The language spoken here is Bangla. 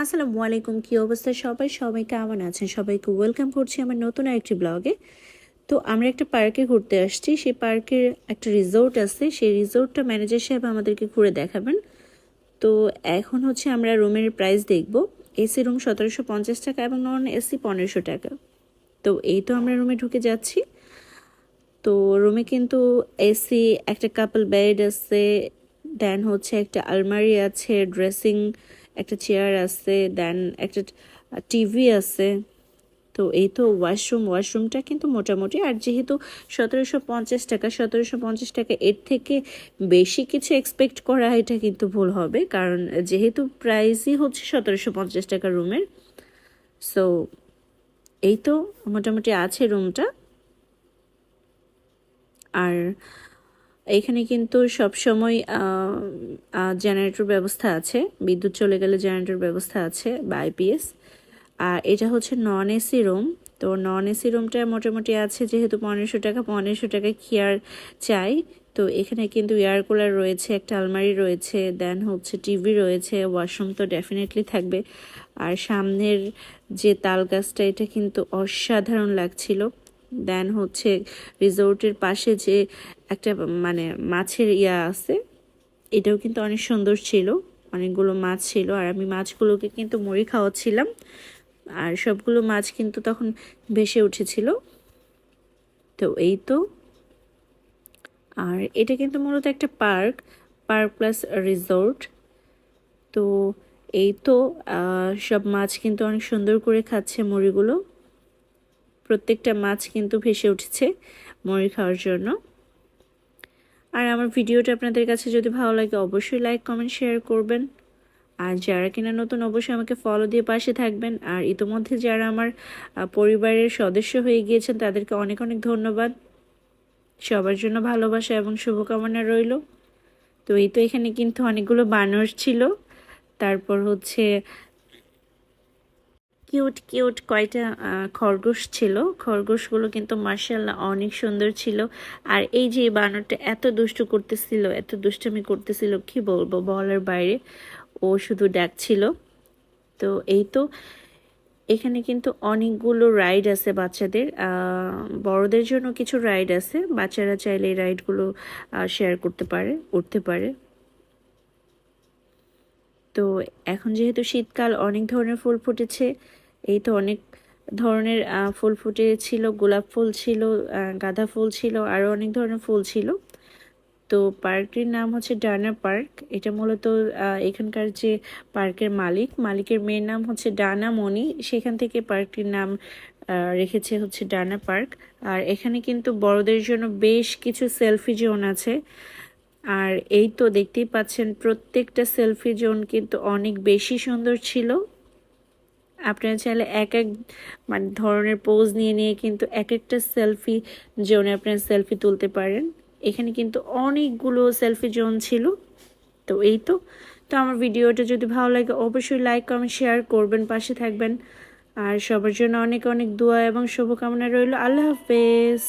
আসসালামু আলাইকুম, কী অবস্থা সবাই? সবাই কেমন আছেন? সবাইকে ওয়েলকাম করছি আমার নতুন আরেকটি ব্লগে তো আমরা একটা পার্কে ঘুরতে আসছি। সেই পার্কের একটা রিসোর্ট আছে। সেই রিসোর্টটা ম্যানেজার সাহেব আমাদেরকে ঘুরে দেখাবেন। তো এখন হচ্ছে আমরা রুমের প্রাইস দেখব। এসি রুম সতেরোশো পঞ্চাশ টাকা এবং নন এসি পনেরোশো টাকা। তো এই তো আমরা রুমে ঢুকে যাচ্ছি। তো রুমে কিন্তু এসি একটা কাপল বেড আছে। দেন হচ্ছে একটা আলমারি আছে ড্রেসিং একটা চেয়ার আছে দেন একটা টিভি আছে। তো এই তো ওয়াশরুম ওয়াশরুমটা কিন্তু মোটামুটি, আর যেহেতু সতেরোশো পঞ্চাশ টাকা, সতেরোশো পঞ্চাশ টাকা, এর থেকে বেশি কিছু এক্সপেক্ট করা এটা কিন্তু ভুল হবে, কারণ যেহেতু প্রাইসই হচ্ছে সতেরোশো পঞ্চাশ টাকা রুমের। সো এই তো মোটামুটি আছে রুমটা আর এখানে কিন্তু সব সময় জেনারেটর ব্যবস্থা আছে, বিদ্যুৎ চলে গেলে জেনারেটর ব্যবস্থা আছে বা আইপিএস আর এটা হচ্ছে নন এসি রুম তো নন এসি রুমটা মোটামুটি আছে যেহেতু পনেরোশো টাকা পনেরোশো টাকা কেয়ার চাই? তো এখানে কিন্তু এয়ার কুলার রয়েছে, একটা আলমারি রয়েছে দেন হচ্ছে টিভি রয়েছে ওয়াশরুম তো ডেফিনেটলি থাকবে। আর সামনের যে তাল গাছটা, এটা কিন্তু অসাধারণ লাগছিল। দেন হচ্ছে রিসোর্টের পাশে যে একটা মানে মাছের ইয়া আছে, এটাও কিন্তু অনেক সুন্দর ছিল। অনেকগুলো মাছ ছিল আর আমি মাছগুলোকে কিন্তু মুড়ি খাওয়াচ্ছিলাম। আর সবগুলো মাছ কিন্তু তখন ভেসে উঠেছিল। তো এই তো। আর এটা কিন্তু মূলত একটা পার্ক পার্ক প্লাস রিসোর্ট। তো এই তো সব মাছ কিন্তু অনেক সুন্দর করে খাচ্ছে মুড়িগুলো। প্রত্যেকটা মাছ কিন্তু ভেসে উঠেছে মুড়ি খাওয়ার জন্য। আর আমার ভিডিওটা আপনাদের কাছে যদি ভালো লাগে অবশ্যই লাইক কমেন্ট শেয়ার করবেন। আর যারা কিনা নতুন অবশ্যই আমাকে ফলো দিয়ে পাশে থাকবেন। আর ইতোমধ্যে যারা আমার পরিবারের সদস্য হয়ে গিয়েছেন তাদেরকে অনেক অনেক ধন্যবাদ। সবার জন্য ভালোবাসা এবং শুভকামনা রইল। তো এই তো এখানে কিন্তু অনেকগুলো বানর ছিল। তারপর হচ্ছে কিউট কিউট কয়টা খরগোশ ছিল। খরগোশগুলো কিন্তু মার্শাল্লাহ অনেক সুন্দর ছিল। আর এই যে বানরটা এত দুষ্টু করতেছিল, এত দুষ্টুমি করতেছিল, কি বলব বলার বাইরে। ও শুধু ডাকছিল। তো এই তো, এখানে কিন্তু অনেকগুলো রাইড আছে বাচ্চাদের। বড়দের জন্য কিছু রাইড আছে। বাচ্চারা চাইলে এই রাইডগুলো শেয়ার করতে পারে, উঠতে পারে। তো এখন যেহেতু শীতকাল অনেক ধরনের ফুল ফুটেছে, এই তো অনেক ধরনের ফুল ফুটেছিল, গোলাপ ফুল ছিল গাঁদা ফুল ছিল আরও অনেক ধরনের ফুল ছিল। তো পার্কটির নাম হচ্ছে ডানা পার্ক। এটা মূলত এখানকার যে পার্কের মালিক, মালিকের মেয়ের নাম হচ্ছে ডানা মণি। সেখান থেকে পার্কটির নাম রেখেছে হচ্ছে ডানা পার্ক। আর এখানে কিন্তু বড়দের জন্য বেশ কিছু সেলফি জোন আছে। আর এই তো দেখতেই পাচ্ছেন প্রত্যেকটা সেলফি জোন কিন্তু অনেক বেশি সুন্দর ছিল। আপনারা চাইলে এক এক মানে ধরনের পোজ নিয়ে নিয়ে কিন্তু এক একটা সেলফি জোনে আপনারা সেলফি তুলতে পারেন। এখানে কিন্তু অনেকগুলো সেলফি জোন ছিল। তো এই তো। তো আমার ভিডিওটা যদি ভালো লাগে, অবশ্যই লাইক কমেন্ট শেয়ার করবেন, পাশে থাকবেন। আর সবার জন্য অনেক অনেক দোয়া এবং শুভকামনা রইল। আল্লাহ হাফেজ।